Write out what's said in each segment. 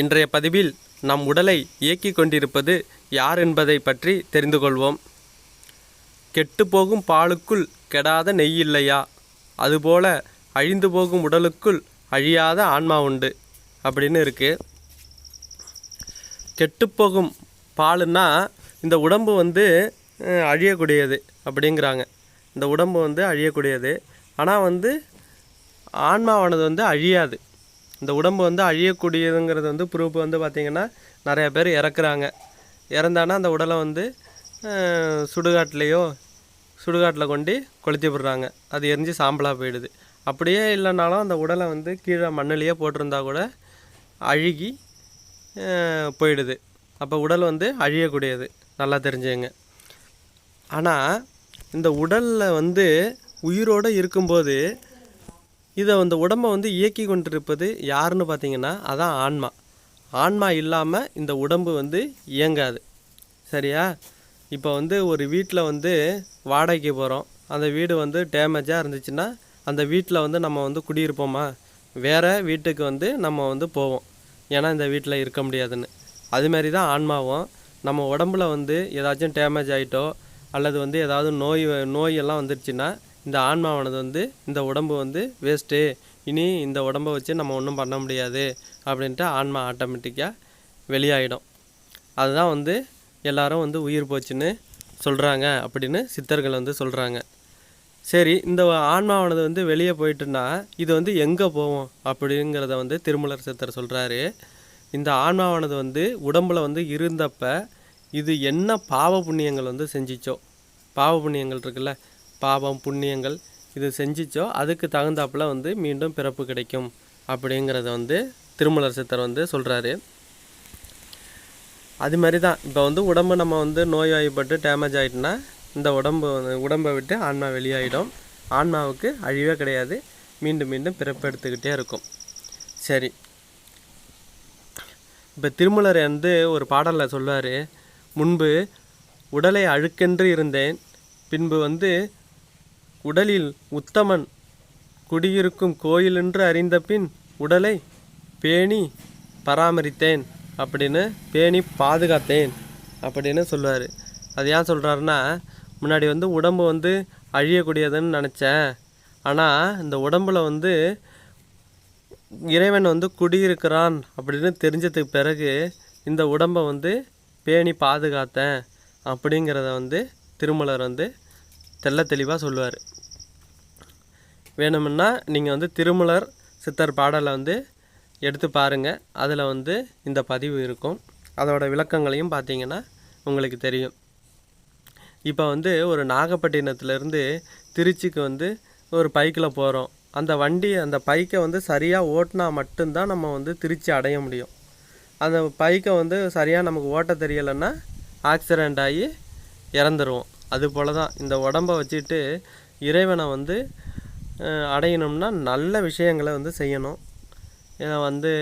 இன்றைய பதிவில் நம் உடலை இயக்கிக் கொண்டிருப்பது யார் என்பதை பற்றி தெரிந்து கொள்வோம். கெட்டுப்போகும் பாலுக்குள் கெடாத நெய் இல்லையா? அதுபோல அழிந்து போகும் உடலுக்குள் அழியாத ஆன்மா உண்டு அப்படின்னு இருக்குது கெட்டுப்போகும் பாலுன்னா இந்த உடம்பு வந்து அழியக்கூடியது அப்படிங்கிறாங்க. இந்த உடம்பு வந்து அழியக்கூடியது. ஆனால் வந்து ஆன்மாவானது வந்து அழியாது. இந்த உடம்பு வந்து அழியக்கூடியதுங்கிறது வந்து ப்ரூஃப் வந்து பார்த்திங்கன்னா நிறையா பேர் இறக்குறாங்க. இறந்தானா அந்த உடலை வந்து அஹ், சுடுகாட்டிலேயோ சுடுகாட்டில் கொண்டு கொளுத்தி விடுறாங்க. அது எரிஞ்சு சாம்பலாக போயிடுது. அப்படியே இல்லைனாலும் அந்த உடலை வந்து கீழே மண்ணிலேயே போட்டிருந்தா கூட அழுகி போயிடுது. அப்போ உடல் வந்து அழியக்கூடியது. நல்லா தெரிஞ்சுங்க ஆனால் இந்த உடலில் வந்து உயிரோடு இருக்கும்போது இதை அந்த உடம்பை வந்து இயக்கி கொண்டிருப்பது யாருன்னு பார்த்தீங்கன்னா அதான் ஆன்மா. ஆன்மா இல்லாமல் இந்த உடம்பு வந்து இயங்காது. சரியா? இப்போ வந்து ஒரு வீட்டில் வந்து வாடகைக்கு போகிறோம் அந்த வீடு வந்து டேமேஜாக இருந்துச்சுன்னா அந்த வீட்டில் வந்து நம்ம வந்து குடியிருப்போமா? வேறு வீட்டுக்கு வந்து நம்ம வந்து போவோம். ஏன்னா இந்த வீட்டில் இருக்க முடியாதுன்னு. அதுமாரி தான் ஆன்மாவும். நம்ம உடம்புல வந்து ஏதாச்சும் டேமேஜ் ஆகிட்டோ அல்லது வந்து ஏதாவது நோய் நோயெல்லாம் வந்துருச்சுன்னா இந்த ஆன்மாவானது வந்து இந்த உடம்பு வந்து வேஸ்ட்டு இனி இந்த உடம்பை வச்சு நம்ம ஒன்றும் பண்ண முடியாது அப்படின்ட்டு ஆன்மா ஆட்டோமேட்டிக்காக வெளியாகிடும் அதுதான் வந்து எல்லாரும் வந்து உயிர் போச்சுன்னு சொல்கிறாங்க அப்படின்னு சித்தர்கள் வந்து சொல்கிறாங்க சரி இந்த ஆன்மாவானது வந்து வெளியே போயிட்டுன்னா இது வந்து எங்கே போவோம் அப்படிங்கிறத வந்து திருமலர் சித்தர் சொல்கிறாரு இந்த ஆன்மாவானது வந்து உடம்புல வந்து இருந்தப்ப இது என்ன பாவ புண்ணியங்கள் வந்து செஞ்சிச்சோ? பாவ புண்ணியங்கள் இருக்குல்ல பாவம் புண்ணியங்கள் இது செஞ்சிச்சோ அதுக்கு தகுந்தாப்புல வந்து மீண்டும் பிறப்பு கிடைக்கும் அப்படிங்கிறத வந்து திருமலர் சித்தர் வந்து சொல்கிறாரு அது மாதிரி தான் இப்போ வந்து உடம்பு நம்ம வந்து நோய்வாய்ப்பட்டு டேமேஜ் ஆகிட்டுனா இந்த உடம்பு வந்து- உடம்பை விட்டு ஆன்மா வெளியாகிடும் ஆன்மாவுக்கு அழிவே கிடையாது. மீண்டும் மீண்டும் பிறப்பு எடுத்துக்கிட்டே இருக்கும். சரி. இப்போ திருமலர் வந்து ஒரு பாடலில் சொல்லுவார் முன்பு உடலை அழுக்கென்று இருந்தேன் பின்பு வந்து உடலில் உத்தமன் குடியிருக்கும் கோயிலென்று அறிந்த பின் உடலை பேணி பராமரித்தேன் அப்படின்னு பேணி பாதுகாத்தேன் அப்படின்னு சொல்லுவார். அது ஏன் சொல்கிறாருன்னா முன்னாடி வந்து உடம்பு வந்து அழியக்கூடியதுன்னு நினச்சேன். ஆனால் இந்த உடம்புல வந்து இறைவன் வந்து குடியிருக்கிறான் அப்படின்னு தெரிஞ்சதுக்கு பிறகு இந்த உடம்பை வந்து பேணி பாதுகாத்தேன் அப்படிங்கிறத வந்து திருமலர் வந்து தெள்ள தெளிவாக சொல்லுவார். வேணும்னா நீங்கள் வந்து திருமலர் சித்தர் பாடலை வந்து எடுத்து பாருங்கள் அதில் வந்து இந்த பதிவு இருக்கும். அதோடய விளக்கங்களையும் பார்த்தீங்கன்னா உங்களுக்கு தெரியும். இப்போ வந்து ஒரு நாகப்பட்டினத்துலேருந்து திருச்சிக்கு வந்து ஒரு பைக்கில் போகிறோம் அந்த வண்டி அந்த பைக்கை வந்து சரியாக ஓட்டினா மட்டும்தான் நம்ம வந்து திருச்சி அடைய முடியும். அந்த பைக்கை வந்து சரியாக நமக்கு ஓட்ட தெரியலைன்னா ஆக்சிடெண்ட் ஆகி இறந்துருவோம். அது போல தான் இந்த உடம்பை வச்சுட்டு இறைவனை வந்து அடையணும்னா நல்ல விஷயங்களை வந்து செய்யணும். இதை வந்து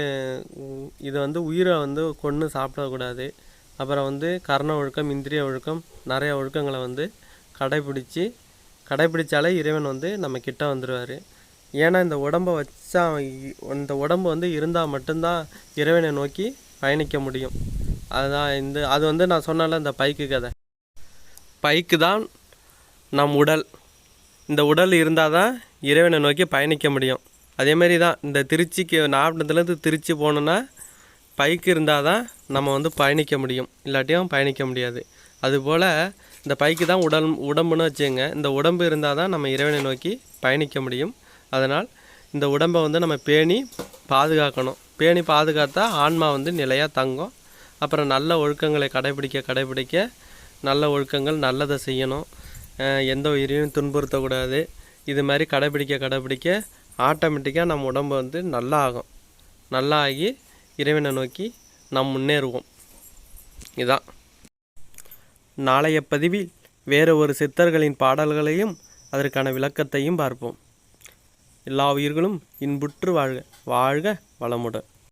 இதை வந்து உயிரை வந்து கொன்று சாப்பிடக்கூடாது அப்புறம் வந்து கர்ண ஒழுக்கம் இந்திரிய ஒழுக்கம் நிறைய ஒழுக்கங்களை வந்து கடைப்பிடிச்சி கடைப்பிடிச்சாலே இறைவன் வந்து நம்ம கிட்ட வந்துடுவார் ஏன்னா இந்த உடம்பை வச்சா இந்த உடம்பு வந்து இருந்தால் மட்டும்தான் இறைவனை நோக்கி பயணிக்க முடியும். அதுதான் இந்த அது வந்து நான் சொன்னால இந்த பைக்கு கதை. பைக்கு தான் நம் உடல். இந்த உடல் இருந்தால் தான் இறைவனை நோக்கி பயணிக்க முடியும். அதேமாரி தான் இந்த திருச்சிக்கு நாகப்பட்டினத்துலேருந்து திருச்சி போகணுன்னா பைக்கு இருந்தால் தான் நம்ம வந்து பயணிக்க முடியும். இல்லாட்டியும் பயணிக்க முடியாது. அதுபோல் இந்த பைக்கு தான் உடல் உடம்புன்னு வச்சுங்க இந்த உடம்பு இருந்தால் தான் நம்ம இறைவனை நோக்கி பயணிக்க முடியும். அதனால் இந்த உடம்பை வந்து நம்ம பேணி பாதுகாக்கணும். பேணி பாதுகாத்தா ஆன்மா வந்து நிலையாக தங்கும். அப்புறம் நல்ல ஒழுக்கங்களை கடைபிடிக்க கடைபிடிக்க நல்ல ஒழுக்கங்கள் நல்லதை செய்யணும். எந்த உயிரையும் துன்புறுத்தக்கூடாது. இது மாதிரி கடைபிடிக்க கடைபிடிக்க ஆட்டோமேட்டிக்காக நம்ம உடம்பு வந்து நல்லா ஆகும் நல்லா ஆகி இறைவனை நோக்கி நாம் முன்னேறுவோம். இதான். நாளைய பதிவில் வேறு ஒரு சித்தர்களின் பாடல்களையும் அதற்கான விளக்கத்தையும் பார்ப்போம். எல்லா உயிர்களும் இன்புற்று வாழ்க வாழ்க வளமுடன்.